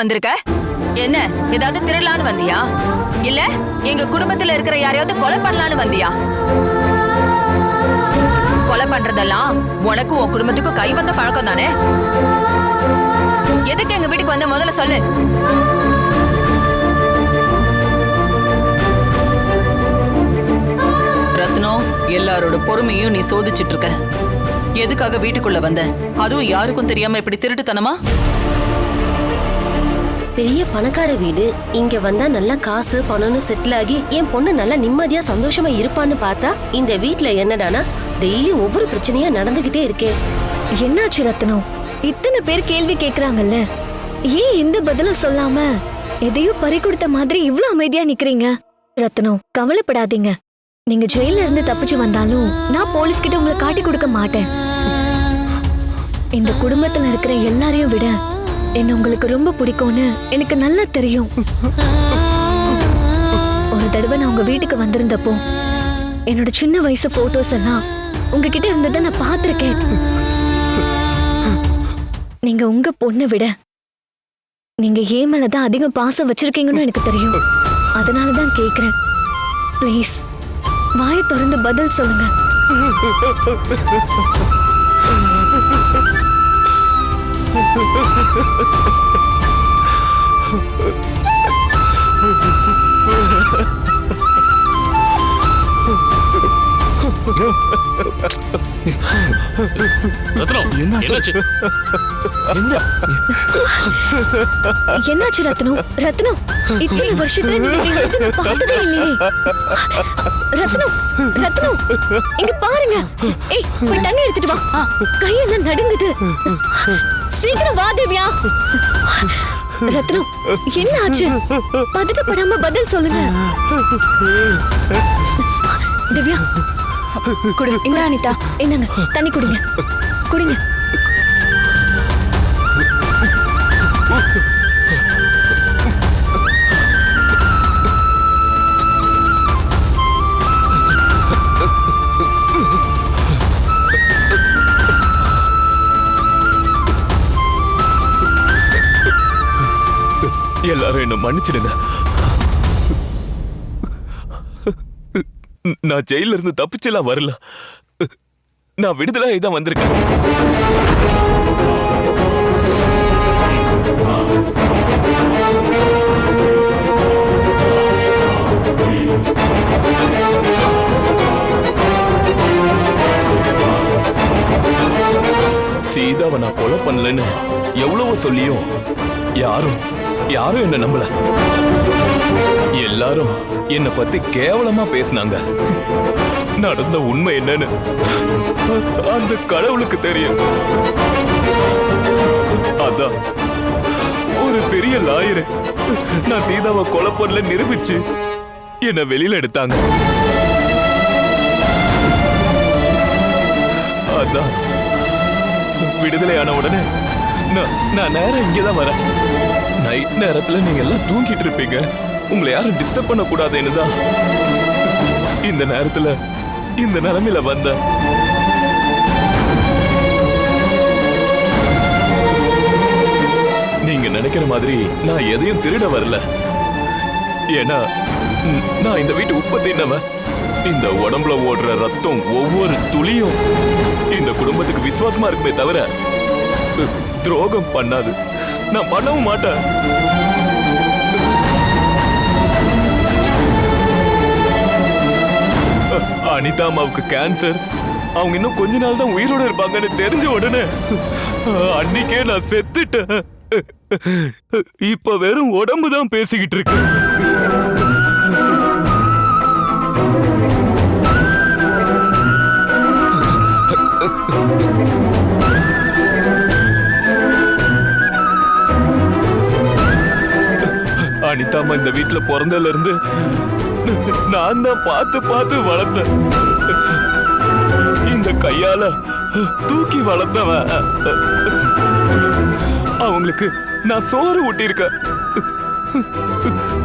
வந்திருக்க? என்ன ஏதாவது திருடலான்னு வந்தியா? இல்ல எங்க குடும்பத்துல இருக்கிற யாரையாவது கொலை பண்ணலான்னு வந்தியா? கொலை பண்றதெல்லாம் உனக்கும் உன் குடும்பத்துக்கும் கை வந்த பழக்கம் தானே? எதுக்கு எங்க வீட்டுக்கு வந்த முதல்ல சொல்லு. ரத்னம் எல்லாரோட பொறுமையும் நீ சோதிச்சிட்டு இருக்க. எதுக்காக வீட்டுக்குள்ள வந்த? அதுவும் யாருக்கும் தெரியாம இப்படி திருட்டுத்தனமா? பெரிய பணக்கார வீடு. இங்க வந்தா நல்லா காசு பணம்னு செட்டில் ஆகி என் பொண்ணு நல்லா நிம்மதியா சந்தோஷமா இருப்பான்னு பார்த்தா இந்த வீட்ல என்னடானா டெய்லி ஒவ்வொரு பிரச்சனையா நடந்துகிட்டே இருக்கேன் என்னாச்சு ரத்னம் இத்தனை பேர் கேள்வி கேக்குறாங்கல்ல. ஏன் எந்த பதிலும் சொல்லாம எதையும் பறி கொடுத்த மாதிரி இவ்ளோ அமைதியா நிக்கிறீங்க? ரத்னம் கவலைப்படாதீங்க. நீங்க ஜெயில இருந்து தப்பிச்சு வந்தாலும் நான் போலீஸ் கிட்ட உங்களை காட்டி கொடுக்க மாட்டேன். இந்த குடும்பத்துல இருக்கிற எல்லாரையும் விட என்ன உங்களுக்கு ரொம்ப பிடிக்கும்னு எனக்கு நல்லா தெரியும். ஒரு தடவை நான் உங்க வீட்டுக்கு வந்திருந்தப்போ என்னோட சின்ன வயசு போட்டோஸ் எல்லாம் உங்ககிட்ட இருந்ததை நான் பார்த்துருக்கேன். நீங்க உங்க பொண்ணை விட நீங்க ஏன் தான் அதிகம் பாசம் வச்சிருக்கீங்கன்னு எனக்கு தெரியும். அதனாலதான் கேக்குறேன். ப்ளீஸ் வாயை திறந்து பதில் சொல்லுங்க. ரத்னம் என்னாச்சு? என்னாச்சு? ரத்னம்? ரத்னம் இத்தனை வருஷத்துல நீங்க பார்த்ததே இல்லையே. ரத்னம் ரத்னம் இங்க பாருங்க. ஏய் போய் தண்ணி எடுத்துட்டு வா. கையெல்லாம் நடுங்குது. சீக்கிரம் வா தேவியா. ரத்னம் என்ன ஆச்சு பதட்டப்படாம பதில் சொல்லுங்க. திவ்யா குடு இந்த அனிதா. என்னங்க தண்ணி குடிங்க. குடிங்க. எல்லாரும் என்ன மன்னிச்சிடுங்க. நான் ஜெயில இருந்து தப்பிச்செல்லாம் வரல. நான் விடுதலை தான் வந்திருக்கேன். சீதாவை நான் கொலை பண்ணலன்னு எவ்வளவோ சொல்லியும் யாரும் யாரும் என்ன நம்பல. எல்லாரும் என்ன பத்தி கேவலமா பேசினாங்க. நடந்த உண்மை என்னன்னு அந்த கடவுளுக்கு தெரியும். அதான் ஒரு பெரிய லாயரு. நான் சீதாவை கொலை பண்ணல நிரூபிச்சு என்ன வெளியில எடுத்தாங்க. அதான் விடுதலையான உடனே நான் நான் நேரம் இங்கே தான் வரேன். நைட் நேரத்தில் நீங்கள் எல்லாம் தூங்கிட்டு இருப்பீங்க. உங்களை யாரும் டிஸ்டர்ப் பண்ணக்கூடாதுன்னு தான். இந்த நேரத்தில் இந்த நிலமையில வந்தேன் நீங்க நினைக்கிற மாதிரி நான் எதையும் திருட வரல. ஏன்னா நான் இந்த வீட்டு உப்ப தின்னவன். இந்த உடம்புல ஓடுற ரத்தம் ஒவ்வொரு துளியும். இந்த குடும்பத்துக்கு விசுவாசமா இருக்குமே தவிர துரோகம் பண்ணாது. நான் பண்ணவும் மாட்டேன். அனிதா அம்மாவுக்கு கேன்சர் அவங்க இன்னும் கொஞ்ச நாள் தான் உயிரோட இருப்பாங்கன்னு தெரிஞ்ச உடனே அன்னைக்கே நான் செத்துட்டேன். இப்ப வெறும் உடம்பு தான் பேசிக்கிட்டு இருக்கு. அனிதாம்மா இந்த வீட்டுல பிறந்ததுல இருந்து நான் தான் பார்த்து பார்த்து வளர்த்தேன். இந்த கையால தூக்கி வளர்த்தவன். அவங்களுக்கு நான் சோறு ஊட்டியிருக்கேன்.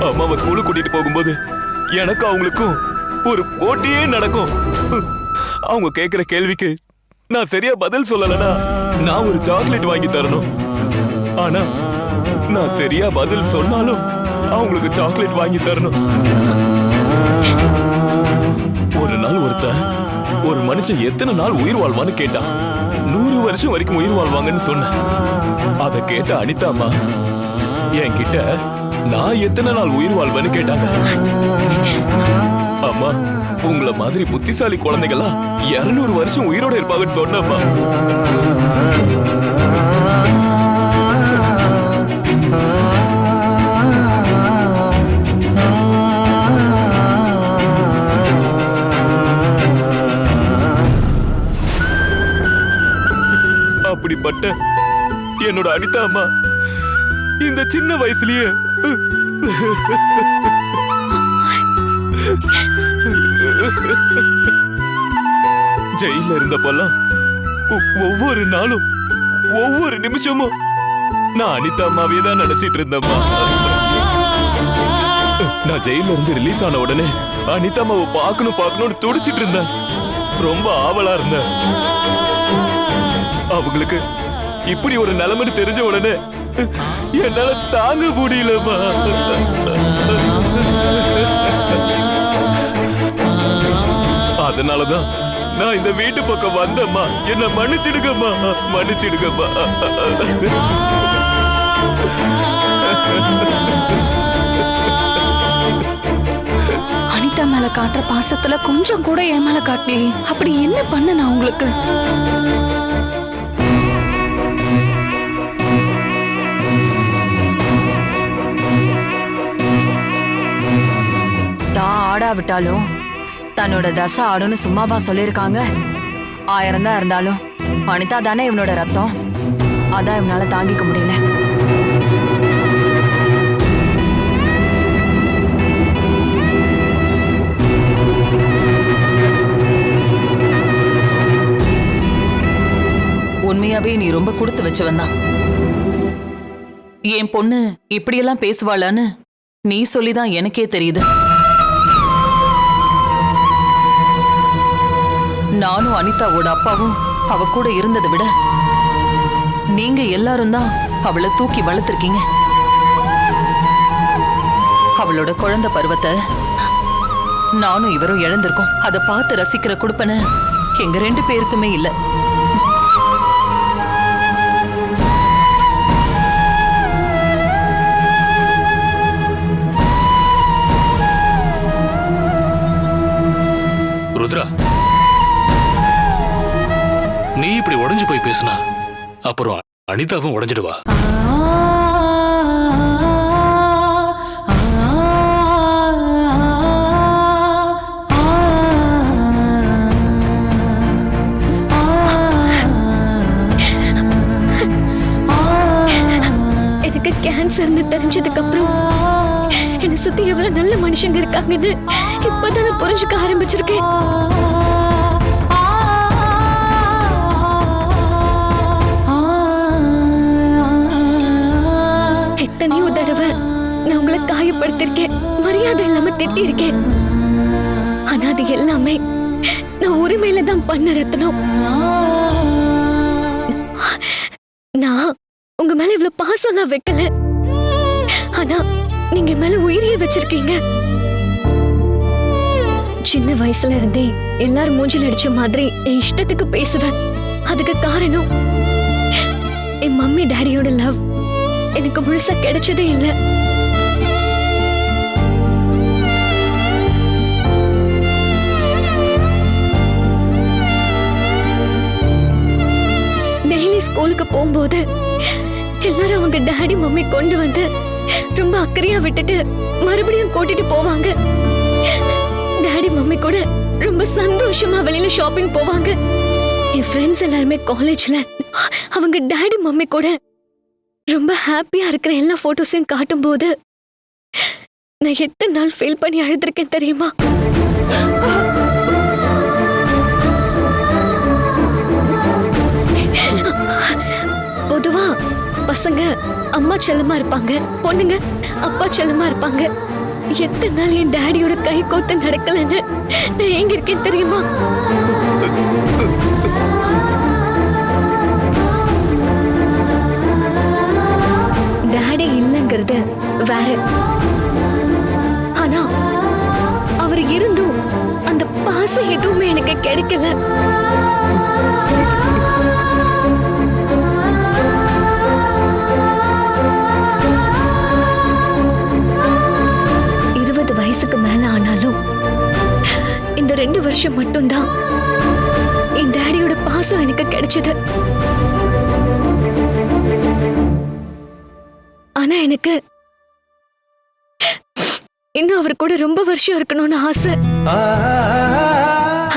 அம்மாவை ஸ்கூலுக்கு கூட்டிட்டு போகும்போது எனக்கு அவங்களுக்கும் ஒரு போட்டியே நடக்கும். அவங்க கேக்குற கேள்விக்கு நான் சரியா பதில் சொல்லலனா நான் ஒரு சாக்லேட் வாங்கி தரணும். ஆனா நான் சரியா பதில் சொன்னாலும் அவங்களுக்கு சாக்லேட் வாங்கி தரணும். ஒரு நாள் ஒருத்தன் ஒரு மனுஷன் எத்தனை நாள் உயிர் வாழ்வான்னு கேட்டான். நூறு வருஷம் வரைக்கும் உயிர் வாழ்வாங்கன்னு சொன்னேன். அதை கேட்ட அனிதா அம்மா என்கிட்ட நான் எத்தனை நாள் உயிர் வாழ்வேன்னு கேட்டாங்க. அம்மா உங்கள மாதிரி புத்திசாலி குழந்தைகள்லாம் இருநூறு வருஷம் உயிரோட இருப்பாங்கன்னு சொன்னம்மா. அப்படிப்பட்ட என்னோட அனிதா அம்மா இந்த சின்ன வயசுலயே ஜெயில இருந்தப்பெல்லாம் ஒவ்வொரு நாளும் ஒவ்வொரு நிமிஷமும் நான் அனிதா அம்மாவே தான் நினைச்சிட்டு இருந்தேம்மா. நான் ஜெயில இருந்து ரிலீஸ் ஆன உடனே அனிதா அம்மாவை பார்க்கணும் பார்க்கணும்னு துடிச்சிட்டு இருந்தேன். ரொம்ப ஆவலா இருந்தேன். அவங்களுக்கு இப்படி ஒரு நிலைமைன்னு தெரிஞ்ச உடனே என்னால தாங்க முடியலம்மா. அதனாலதான் நான் இந்த வீட்டு பக்கம் வந்தம்மா. என்ன மன்னிச்சிடுங்கம்மா. மன்னிச்சிடுங்கம்மா. அனிதா மேல காட்டுற பாசத்துல கொஞ்சம் கூட என் மேல காட்டலையே அப்படி என்ன பண்ண நான் உங்களுக்கு? தான் ஆடாவிட்டாலும் தன்னோட தசை ஆடுன்னு சும்மாவா சொல்லியிருக்காங்க. ஆயிரம் தான் இருந்தாலும் அனிதா தானே இவனோட ரத்தம். அதான் இவனால தாங்கிக்க முடியல. உண்மையாவே நீ ரொம்ப கொடுத்து வச்சவன் தான். என் பொண்ணு இப்படியெல்லாம் பேசுவாளான்னு நீ சொல்லிதான் எனக்கே தெரியுது. நானும் அனிதாவோட அப்பாவும் அவ கூட இருந்ததை விட நீங்க எல்லாரும் தான் அவளை தூக்கி வளர்த்துருக்கீங்க. அவளோட குழந்தை பருவத்தை நானும் இவரும் இழந்திருக்கோம். அதை பார்த்து ரசிக்கிற கொடுப்பன எங்க ரெண்டு பேருக்குமே இல்லை. உடஞ்சு போய் பேசுனா அப்புறம் அனிதாவும் உடஞ்சிடுவா எனக்கு கேன்சர்னு தெரிஞ்சதுக்கு அப்புறம் என்னை சுத்தி எவ்வளவு நல்ல மனுஷங்க இருக்காங்கன்னு இப்பதான் நான் புரிஞ்சுக்க ஆரம்பிச்சிருக்கேன் உங்களை காயப்படுத்திருக்கேன். மரியாதை இல்லாம திட்டிருக்கேன் ஆனா அது எல்லாமே நான் உரிமையில தான் பண்ண ரத்னம் நான் உங்க மேல இவ்வளவு பாசம்லாம் வைக்கல. ஆனா நீங்க மேல உயிரிய வச்சிருக்கீங்க. சின்ன வயசுல இருந்தே எல்லாரும் மூஞ்சில அடிச்ச மாதிரி என் இஷ்டத்துக்கு பேசுவேன். அதுக்கு காரணம் என் மம்மி டேடியோட லவ். எனக்கு முழுசா கிடைச்சதே இல்ல. ஸ்கூலுக்கு போகும்போது எல்லாரும் அவங்க டாடி மம்மி கொண்டு வந்து ரொம்ப அக்கறையா விட்டுட்டு மறுபடியும் கூட்டிட்டு போவாங்க. டாடி மம்மி கூட ரொம்ப சந்தோஷமா வெளியில ஷாப்பிங் போவாங்க. என் ஃப்ரெண்ட்ஸ் எல்லாருமே காலேஜ்ல அவங்க டாடி மம்மி கூட ரொம்ப ஹாப்பியா இருக்கிற எல்லா போட்டோஸையும் காட்டும்போது நான் எத்தனை நாள் ஃபீல் பண்ணி அழுதுருக்கேன் தெரியுமா? பொதுவா பசங்க அம்மா செல்லமா இருப்பாங்க பொண்ணுங்க அப்பா செல்லமா இருப்பாங்க. எத்தனை நாள் என் டேடியோட கை கோத்து நடக்கலன்னு நான் எங்க இருக்கேன் தெரியுமா? டேடி இல்லைங்கிறது வேற. ஆனா அவர் இருந்தும் அந்த பாசம் எதுவுமே எனக்கு கிடைக்கல. ரெண்டு வருஷம் மட்டும்தான். என் டேடியோட பாசம் எனக்கு கிடைச்சது. ஆனா எனக்கு இன்னும் அவர் கூட ரொம்ப வருஷம் இருக்கணும்னு ஆசை.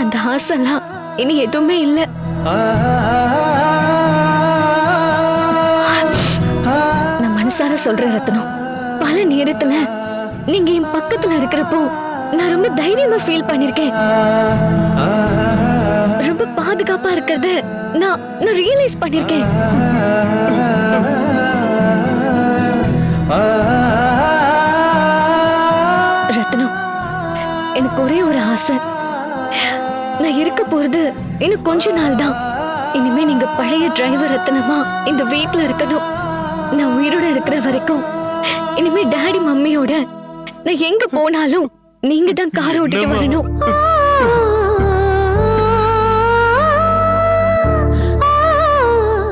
அந்த ஆசைலாம் இனி எதுவுமே இல்ல. நான் மனசார சொல்றேன் ரத்னம். பல நேரத்துல நீங்க என் பக்கத்துல இருக்கிறப்போ நான் ரொம்ப தைரியமா ஃபீல் பண்ணிருக்கேன். ரொம்ப பாதுகாப்பா இருக்கிறத நான் நான் ரியலைஸ் பண்ணிருக்கேன். ரத்னம் எனக்கு ஒரே ஒரு ஆசை. நான் இருக்க போறது இன்னும் கொஞ்ச நாள் தான். இனிமே நீங்க பழைய டிரைவர் ரத்னமா இந்த வீட்ல இருக்கணும். நான் உயிரோட இருக்கிற வரைக்கும் இனிமே டாடி மம்மியோட நான் எங்க போனாலும் நீங்க தான் கார் ஓட்டிட்டு வரணும்.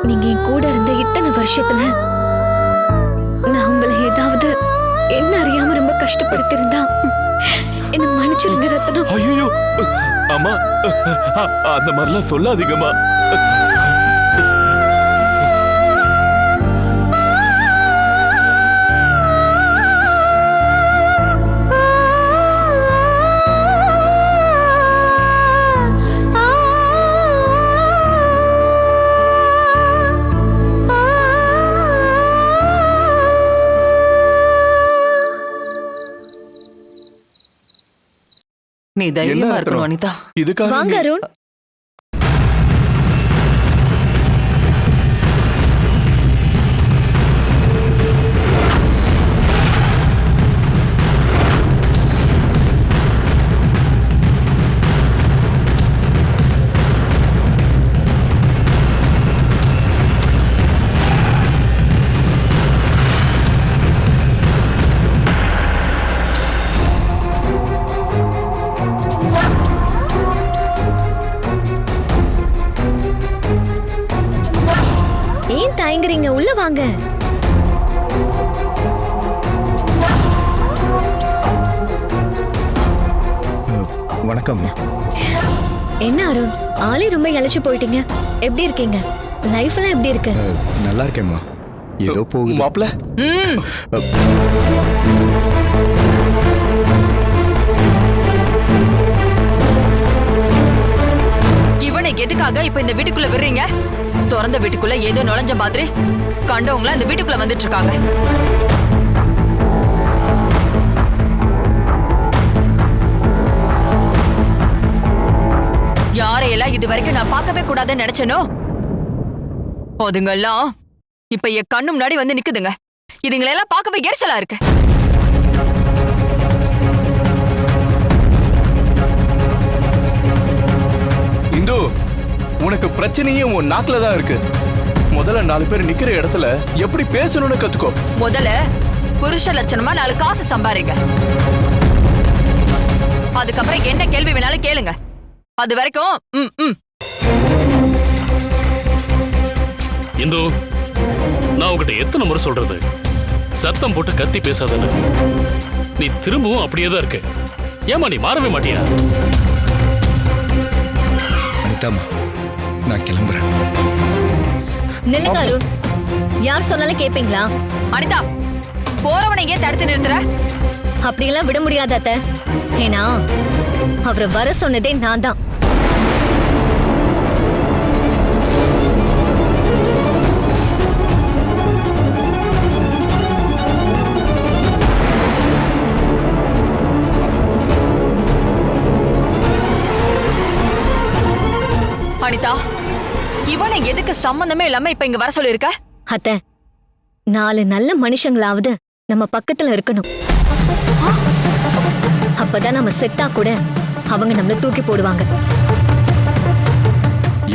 நீங்க என் கூட இருந்த இத்தனை வருஷத்துல நான் உங்களை ஏதாவது என்ன அறியாம ரொம்ப கஷ்டப்படுத்திருந்தா என்ன மன்னிச்சிருங்க ரத்னம் ஐயோ அம்மா அந்த மாதிரிலாம் சொல்லாதீங்கம்மா. நீ தைரியமா இருக்கணும் அனிதா. இதுக்காக வாங்க அருண். வணக்கம். என்ன அருண் ஆளே ரொம்ப இழைச்சு போயிட்டீங்க. எப்படி இருக்கீங்க? லைஃப்லாம் எப்படி இருக்கு? நல்லா இருக்கேம்மா ஏதோ போகுது. மாப்பிள? ம். இவனை எதுக்காக இப்ப இந்த வீட்டுக்குள்ள விடுறீங்க? திறந்த வீட்டுக்குள்ள ஏதோ நுழைஞ்ச மாதிரி கண்டவங்கள இந்த வீட்டுக்குள்ள வந்துட்டு இருக்காங்க. யாரையெல்லாம் இது வரைக்கும் நான் பார்க்கவே கூடாதுன்னு நினைச்சனோ? அதுங்கெல்லாம் இப்ப என் கண்ணு முன்னாடி வந்து நிக்குதுங்க. இதுங்களெல்லாம் பார்க்கவே எரிச்சலா இருக்கு. இந்து உனக்கு பிரச்சனையே உன் நாக்குல தான் இருக்கு. முதல்ல நாலு பேர் நிக்கிற இடத்துல எப்படி பேசணும்னு கத்துக்கோ. முதல்ல புருஷ லட்சணமா நாலு காசு சம்பாரிங்க. அதுக்கப்புறம் என்ன கேள்வி வேணாலும் கேளுங்க. அது வரைக்கும் ம் ம். இந்து நான் உன்கிட்ட எத்தனை முறை சொல்றது? சத்தம் போட்டு கத்தி பேசாதன்னு. நீ திரும்பவும் அப்படியே தான் இருக்க. ஏமா நீ மாறவே மாட்டியா? அனிதாம்மா நான் கிளம்புறேன். நில்லுங்க அருண். யார் சொன்னாலும் கேப்பீங்களா? அனிதா போறவனை ஏன் தடுத்து நிறுத்துற? அப்படியெல்லாம் விட முடியாது அத்தை. ஏன்னா அவரை வர சொன்னதே நான் தான் அனிதா இவனை எதுக்கு சம்பந்தமே இல்லாம இப்ப இங்க வர சொல்லிருக்க அத்தை நாலு நல்ல மனுஷங்களாவது நம்ம பக்கத்துல இருக்கணும். அப்பதான் நம்ம செத்தா கூட அவங்க நம்மள தூக்கி போடுவாங்க.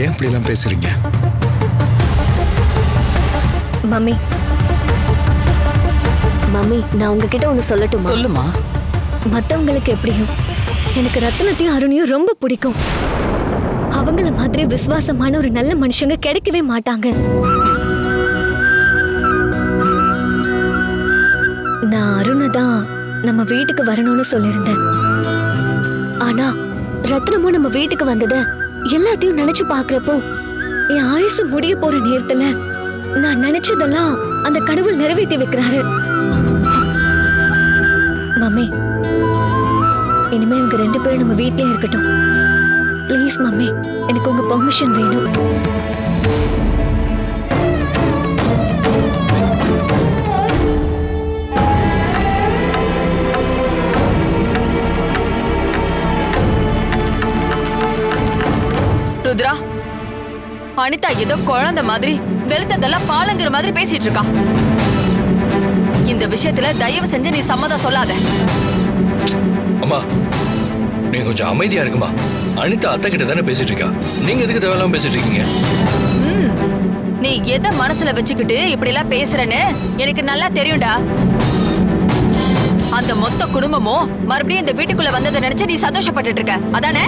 ஏன் இப்படிலாம் பேசுறீங்க? மம்மி. மம்மி நான் உங்ககிட்ட ஒண்ணு சொல்லட்டுமா? சொல்லுமா. மத்தவங்களுக்கு எப்படியும் எனக்கு ரத்னத்தையும் அருணையும் ரொம்ப பிடிக்கும். அவங்கள மாதிரி விசுவாசமான ஒரு நல்ல மனுஷங்க கிடைக்கவே மாட்டாங்க. நான் அருணை தான் நம்ம வீட்டுக்கு வரணும்னு சொல்லியிருந்தேன். ஆனா ரத்னமும் நம்ம வீட்டுக்கு வந்தத எல்லாத்தையும் நினைச்சு பாக்குறப்போ என் ஆயுசு முடிய போற நேரத்துல நான் நினைச்சதெல்லாம் அந்த கடவுள் நிறைவேற்றி வைக்கிறாரு. மம்மி இனிமே இவங்க ரெண்டு பேரும் நம்ம வீட்லயே இருக்கட்டும். ப்ளீஸ் மம்மி எனக்கு உங்க பெர்மிஷன் வேணும். ருத்ரா அனிதா ஏதோ குழந்தை மாதிரி வெளுத்ததெல்லாம் பாலங்கிற மாதிரி பேசிட்டு இருக்கா. இந்த விஷயத்துல தயவு செஞ்சு நீ சம்மதம் சொல்லாத. அம்மா நீங்க கொஞ்சம் அமைதியா இருக்குமா? அனிதா அத்தை கிட்ட தானே பேசிட்டு இருக்கா நீங்க எதுக்கு தேவையில்லாம பேசிட்டு இருக்கீங்க நீ எதை மனசுல வச்சுக்கிட்டு இப்படி எல்லாம் பேசுறன்னு எனக்கு நல்லா தெரியும்டா. அந்த மொத்த குடும்பமும் மறுபடியும் இந்த வீட்டுக்குள்ள வந்ததை நினைச்சு நீ சந்தோஷப்பட்டுட்டு இருக்க அதானே?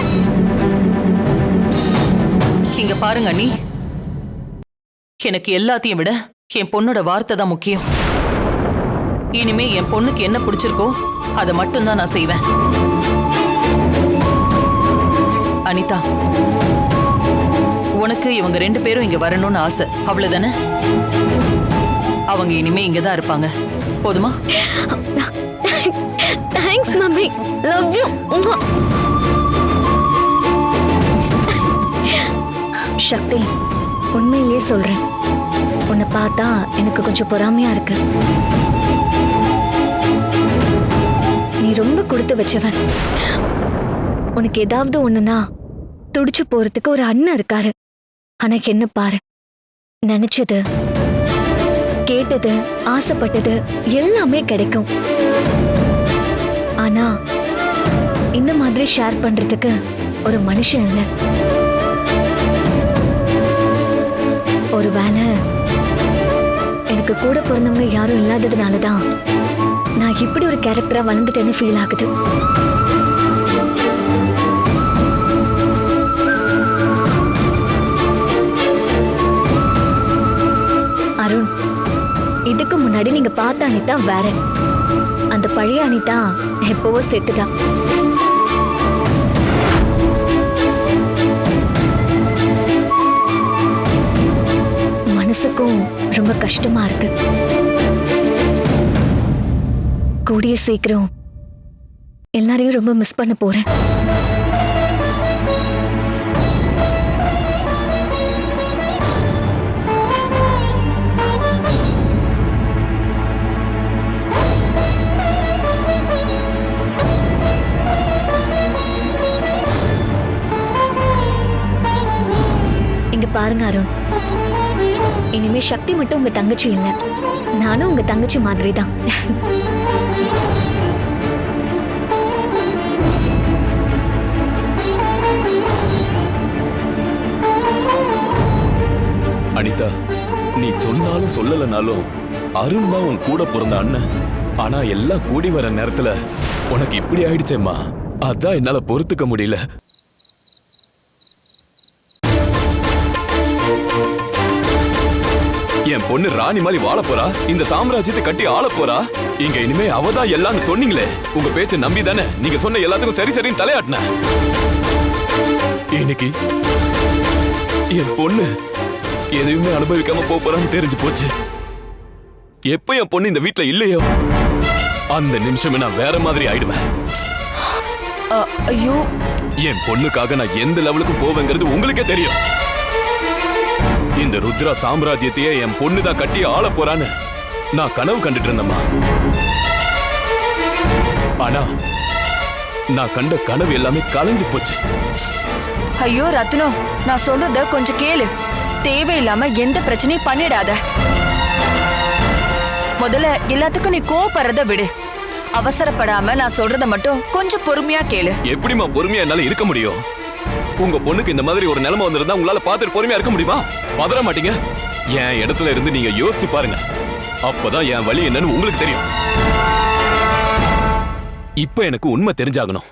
இங்க பாருங்க அண்ணி. எனக்கு எல்லாத்தையும் விட என் பொண்ணோட வார்த்தை தான் முக்கியம். இனிமே என் பொண்ணுக்கு என்ன பிடிச்சிருக்கோ அதை மட்டும்தான் நான் செய்வேன். அனிதா. உனக்கு இவங்க ரெண்டு பேரும் இங்க வரணும்னு ஆசை. அவ்வளவுதானே? அவங்க இனிமே இங்க தான் இருப்பாங்க. போதுமா? Thanks mummy. Love you Sakthi உண்மையிலேயே சொல்றேன். உன்னை பார்த்தா எனக்கு கொஞ்சம் பொறாமையா இருக்கு. நீ ரொம்ப கொடுத்து வச்சவன். உனக்கு ஏதாவது ஒண்ணுனா துடிச்சு போறதுக்கு ஒரு அண்ணன் இருக்காரு. ஆனா என்ன பாரு. நினைச்சது கேட்டது ஆசைப்பட்டது எல்லாமே கிடைக்கும். ஆனா இந்த மாதிரி ஷேர் பண்றதுக்கு ஒரு மனுஷன் இல்ல. ஒருவேளை எனக்கு கூட பிறந்தவங்க யாரும் இல்லாததுனால தான் நான் இப்படி ஒரு கேரக்டரா வளர்ந்துட்டேன்னு ஃபீல் ஆகுது. முன்னாடி நீங்க பார்த்த அனிதா வேற. அந்த பழைய அனிதா எப்பவோ செத்துட்டா. மனசுக்கும் ரொம்ப கஷ்டமா இருக்கு. கூடிய சீக்கிரம் எல்லாரையும் ரொம்ப மிஸ் பண்ண போறேன். பாருங்க அருண். இனிமே சக்தி மட்டும் உங்க தங்கச்சி இல்ல. நானும் உங்க தங்கச்சி மாதிரி தான் அனிதா நீ சொன்னாலும் சொல்லலனாலும் அருண் தான் உன் கூட பிறந்த அண்ணன். ஆனா எல்லாம் கூடி வர நேரத்துல உனக்கு இப்படி ஆயிடுச்சேம்மா. அதான் என்னால பொறுத்துக்க முடியல. என் பொண்ணு ராணி மாதிரி வாழ போறா? இந்த சாம்ராஜ்யத்தை கட்டி ஆள போறா? இங்க இனிமே அவதான் எல்லாம் சொன்னீங்களே. உங்க பேச்சை நம்பி தானே நீங்க சொன்ன எல்லாத்துக்கும் சரி சரின்னு தலையாட்டின. இன்னைக்கு என் பொண்ணு எதையுமே அனுபவிக்காம போறான்னு தெரிஞ்சு போச்சு. எப்ப என் பொண்ணு இந்த வீட்ல இல்லையோ அந்த நிமிஷமே நான் வேற மாதிரி ஆயிடுவேன். ஐயோ. என் பொண்ணுக்காக நான் எந்த லெவலுக்கு போவேங்கிறது உங்களுக்கே தெரியும். இந்த ருத்ரா சாம்ராஜ்யத்தையே என் பொண்ணு தான் கட்டி ஆள போறான்னு நான் கனவு கண்டுட்டு இருந்தேம்மா ஆனா நான் கண்ட கனவு எல்லாமே கலைஞ்சு போச்சு. ஐயோ ரத்னம் நான் சொல்றத கொஞ்சம் கேளு. தேவையில்லாம எந்த பிரச்சனையும் பண்ணிடாத. முதல்ல எல்லாத்துக்கும் நீ கோவப்படுறத விடு. அவசரப்படாம நான் சொல்றத மட்டும் கொஞ்சம் பொறுமையா கேளு. எப்படிம்மா பொறுமையா என்னால இருக்க முடியும்? உங்க பொண்ணுக்கு இந்த மாதிரி ஒரு நிலைமை வந்திருந்தா உங்களால பார்த்துட்டு பொறுமையா இருக்க முடியுமா? பதற மாட்டீங்க. என் இடத்துல இருந்து நீங்க யோசிச்சு பாருங்க. அப்பதான் என் வழி என்னன்னு உங்களுக்கு தெரியும். இப்ப எனக்கு உண்மை தெரிஞ்சாகணும்.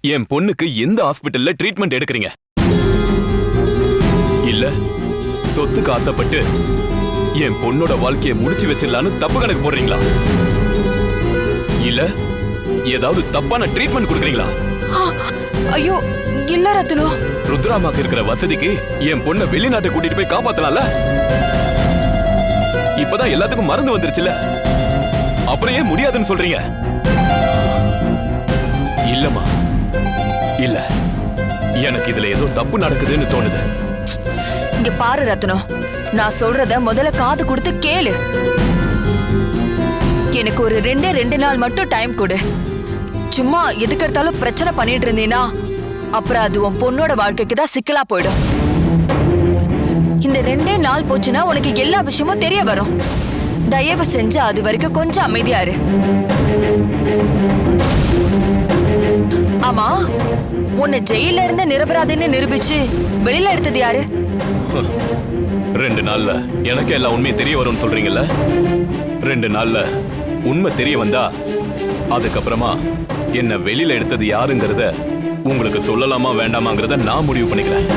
என் பொண்ணுக்கு எந்த ஹாஸ்பிட்டல்ல ட்ரீட்மெண்ட் எடுக்கிறீங்க? இல்ல சொத்துக்கு ஆசைப்பட்டு என் பொண்ணோட வாழ்க்கையை முடிச்சு வச்சிடலான்னு தப்பு கணக்கு போடுறீங்களா? இல்ல ஏதாவது தப்பான ட்ரீட்மெண்ட் கொடுக்குறீங்களா? ஐயோ இல்ல ரத்னு ருத்ராமாக்கு இருக்கிற வசதிக்கு என் பொண்ணை வெளிநாட்டு கூட்டிட்டு போய் காப்பாத்தலாம்ல? இப்பதான் எல்லாத்துக்கும் மருந்து வந்துருச்சுல. அப்புறம் ஏன் முடியாதுன்னு சொல்றீங்க? இல்லம்மா. இல்ல. எனக்கு இதுல ஏதோ தப்பு நடக்குதுன்னு தோணுது. இங்க பாரு ரத்னம் நான் சொல்றத முதல்ல காது கொடுத்து கேளு. எனக்கு ஒரு ரெண்டே ரெண்டு நாள் மட்டும் டைம் கொடு. சும்மா எதுக்கு எடுத்தாலும் பிரச்சனை பண்ணிட்டு இருந்தீனா? அப்புறம் அது உன் பொண்ணோட வாழ்க்கைக்கு தான் சிக்கலா போயிடும். இந்த ரெண்டே நாள் போச்சுன்னா உனக்கு எல்லா விஷயமும் தெரிய வரும். தயவு செஞ்சு அது வரைக்கும் கொஞ்சம் அமைதியா இரு. ஆமா உன்னை ஜெயில இருந்து நிரபராதின்னு நிரூபிச்சு வெளியில எடுத்தது யாரு? ரெண்டு நாள்ல எனக்கு எல்லா உண்மையும் தெரிய வரும்னு சொல்றீங்கல்ல? ரெண்டு நாள்ல உண்மை தெரிய வந்தா அதுக்கப்புறமா என்ன வெளியில எடுத்தது யாருங்கிறத உங்களுக்கு சொல்லலாமா வேண்டாமாங்கிறத நான் முடிவு பண்ணிக்கிறேன்.